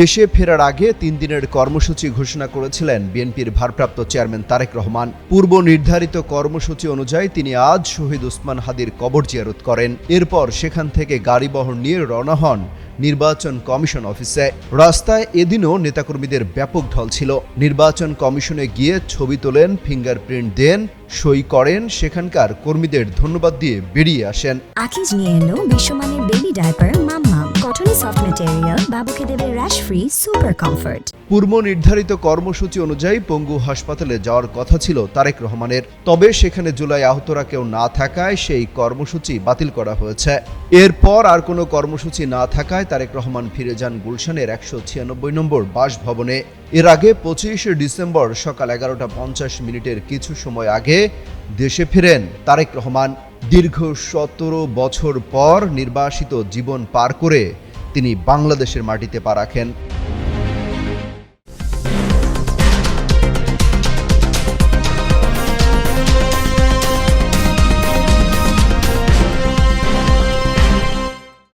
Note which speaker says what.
Speaker 1: দেশে ফেরার আগে তিন দিনের কর্মসূচি ঘোষণা করেছিলেন বিএনপির ভারপ্রাপ্ত চেয়ারম্যান তারেক রহমান। পূর্ব নির্ধারিত কর্মসূচি অনুযায়ী তিনি আজ শহীদ উসমান হাদির কবর জিয়ারত করেন। এরপর সেখান থেকে গাড়ি বহর নিয়ে রওনা হন নির্বাচন কমিশন অফিসে। রাস্তায় এদিনও নেতাকর্মীদের ব্যাপক ঢল ছিল। নির্বাচন কমিশনে গিয়ে ছবি তোলেন, ফিঙ্গারপ্রিন্ট দেন, সই করেন, সেখানকার কর্মীদের ধন্যবাদ দিয়ে বেরিয়ে আসেন। পূর্ব নির্ধারিত কর্মসূচি অনুযায়ী পঙ্গু হাসপাতালে যাওয়ার কথা ছিল তারেক রহমানের। তবে সেখানে জুলাই আহতরা কেউ না থাকায় সেই কর্মসূচি বাতিল করা হয়েছে। এরপর আর কোনো কর্মসূচি না থাকায় তারেক রহমান ফিরে যান গুলশানের একশো ছিয়ানব্বই নম্বর বাসভবনে। এর আগে পঁচিশে ডিসেম্বর সকাল এগারোটা পঞ্চাশ মিনিটের কিছু সময় আগে দেশে ফেরেন তারেক রহমান। দীর্ঘ সতেরো বছর পর নির্বাসিত জীবন পার করে তিনি বাংলাদেশের মাটিতে পা রাখেন।